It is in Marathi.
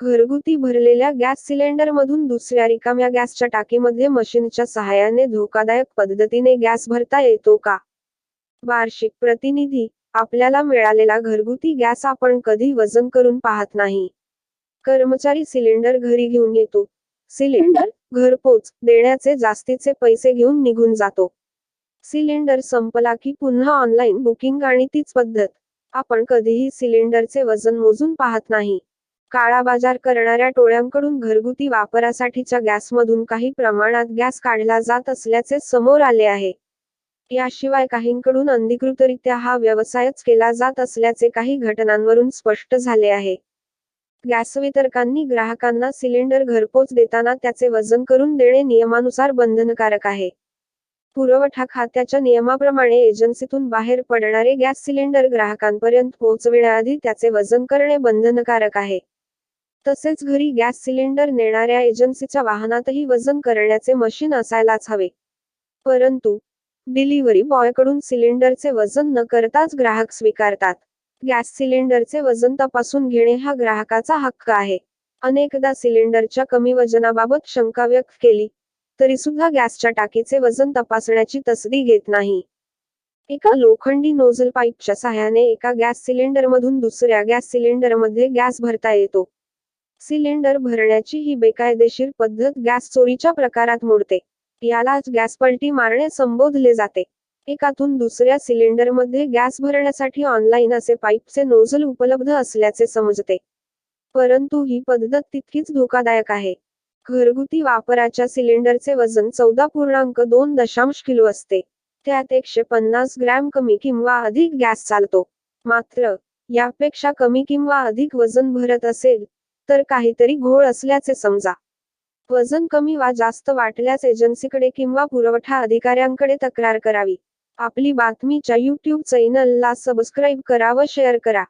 घरगुती भरलेल्या गॅस सिलेंडरमधून दुसऱ्या रिकाम्या गॅसच्या टाकीमध्ये मशीनच्या सहाय्याने धोकादायक पद्धतीने गॅस भरता येतो का? वार्षिक प्रतिनिधी आपल्याला मिळालेला घरगुती गॅस आपण कधी वजन करून पाहत नाही. कर्मचारी सिलेंडर घरी घेऊन येतो. सिलेंडर घरपोच देण्याचे जास्तीचे पैसे घेऊन निघून जातो. सिलेंडर संपला की पुन्हा ऑनलाईन बुकिंग आणि तीच पद्धत. आपण कधीही सिलेंडरचे वजन मोजून पाहत नाही. काळा बाजार करणाऱ्या टोळ्यांकडून घरगुती वापरासाठीच्या गॅसमधून काही प्रमाणात गॅस काढला जात असल्याचे समोर आले आहे. याशिवाय काहींकडून अनधिकृतरित्या हा व्यवसायच केला जात असल्याचे काही घटनांवरून स्पष्ट झाले आहे. गॅस वितरकांनी ग्राहकांना सिलेंडर घरपोच देताना त्याचे वजन करून देणे नियमानुसार बंधनकारक आहे. पुरवठा खात्याच्या नियमाप्रमाणे एजन्सीतून बाहेर पडणारे गॅस सिलेंडर ग्राहकांपर्यंत पोहोचविण्याआधी त्याचे वजन करणे बंधनकारक आहे. तसेच घरी गॅस सिलेंडर नेणाऱ्या एजन्सीच्या वाहनातही वजन करण्याचे मशीन असायलाच हवे. परंतु डिलिव्हरी बॉयकडून सिलेंडरचे वजन न करताच ग्राहक स्वीकारतात. गॅस सिलेंडरचे वजन तपासून घेणे हा ग्राहकाचा हक्क आहे. अनेकदा सिलेंडरच्या कमी वजनाबाबत शंका व्यक्त केली तरी सुद्धा गॅसच्या टाकीचे वजन तपासण्याची तसदी घेत नाही. एका लोखंडी नोझल पाईपच्या सहाय्याने एका गॅस सिलेंडरमधून दुसऱ्या गॅस सिलेंडरमध्ये गॅस भरता येतो. सिलेंडर भरण्याची ही बेकायदेशीर पद्धत गॅस चोरीच्या प्रकारात मोडते. यालाच गॅस पलटी मारणे संबोधले जाते. एकातून दुसऱ्या सिलेंडरमध्ये गॅस भरण्यासाठी ऑनलाईन असे पाईपचे नोझल उपलब्ध असल्याचे समजते. परंतु ही पद्धत तितकीच धोकादायक आहे. घरगुती वापराच्या सिलेंडरचे वजन चौदा पूर्णांक दोन दशांश किलो असते. त्यात एकशे पन्नास ग्रॅम कमी किंवा अधिक गॅस चालतो. मात्र यापेक्षा कमी किंवा अधिक वजन भरत असेल तर काहीतरी घोळ असल्याचे समजा. वजन कमी वा जास्त वाटल्यास एजन्सीकडे किंवा पुरवठा अधिकाऱ्यांकडे तक्रार करावी. आपली बातमीच्या यूट्यूब चॅनलला सबस्क्राईब करा व शेअर करा.